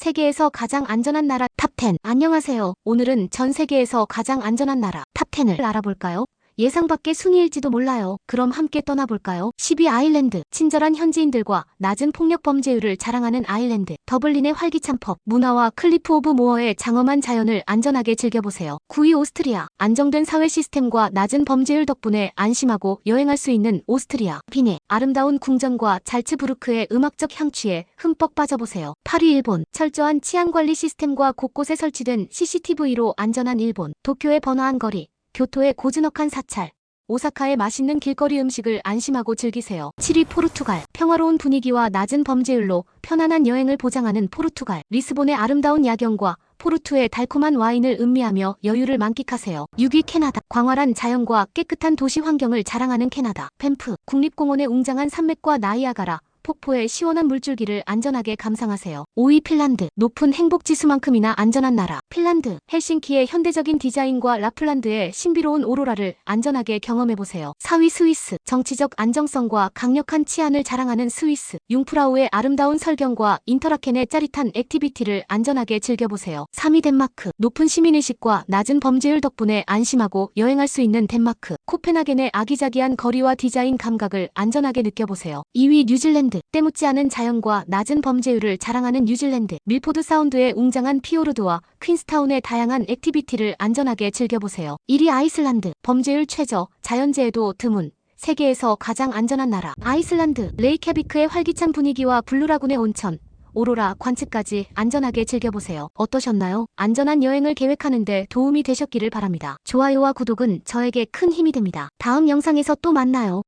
세계에서 가장 안전한 나라 탑10. 안녕하세요. 오늘은 전 세계에서 가장 안전한 나라 탑10을 알아볼까요? 예상 밖의 순위일지도 몰라요. 그럼 함께 떠나볼까요? 10위 아일랜드. 친절한 현지인들과 낮은 폭력 범죄율을 자랑하는 아일랜드. 더블린의 활기찬 펍. 문화와 클리프 오브 모어의 장엄한 자연을 안전하게 즐겨보세요. 9위 오스트리아. 안정된 사회 시스템과 낮은 범죄율 덕분에 안심하고 여행할 수 있는 오스트리아. 비네. 아름다운 궁전과 잘츠부르크의 음악적 향취에 흠뻑 빠져보세요. 8위 일본. 철저한 치안관리 시스템과 곳곳에 설치된 CCTV로 안전한 일본. 도쿄의 번화한 거리. 교토의 고즈넉한 사찰. 오사카의 맛있는 길거리 음식을 안심하고 즐기세요. 7위 포르투갈. 평화로운 분위기와 낮은 범죄율로 편안한 여행을 보장하는 포르투갈. 리스본의 아름다운 야경과 포르투의 달콤한 와인을 음미하며 여유를 만끽하세요. 6위 캐나다. 광활한 자연과 깨끗한 도시 환경을 자랑하는 캐나다. 펜프. 국립공원의 웅장한 산맥과 나이아가라. 폭포의 시원한 물줄기를 안전하게 감상하세요. 5위 핀란드. 높은 행복 지수만큼이나 안전한 나라. 핀란드. 헬싱키의 현대적인 디자인과 라플란드의 신비로운 오로라를 안전하게 경험해보세요. 4위 스위스. 정치적 안정성과 강력한 치안을 자랑하는 스위스. 융프라우의 아름다운 설경과 인터라켄의 짜릿한 액티비티를 안전하게 즐겨보세요. 3위 덴마크. 높은 시민의식과 낮은 범죄율 덕분에 안심하고 여행할 수 있는 덴마크. 코펜하겐의 아기자기한 거리와 디자인 감각을 안전하게 느껴보세요. 2위 뉴질랜드. 때묻지 않은 자연과 낮은 범죄율을 자랑하는 뉴질랜드. 밀포드 사운드의 웅장한 피오르드와 퀸 스타운의 다양한 액티비티를 안전하게 즐겨보세요. 1위 아이슬란드. 범죄율 최저, 자연재해도 드문. 세계에서 가장 안전한 나라. 아이슬란드. 레이캬비크의 활기찬 분위기와 블루라군의 온천. 오로라 관측까지 안전하게 즐겨보세요. 어떠셨나요? 안전한 여행을 계획하는데 도움이 되셨기를 바랍니다. 좋아요와 구독은 저에게 큰 힘이 됩니다. 다음 영상에서 또 만나요.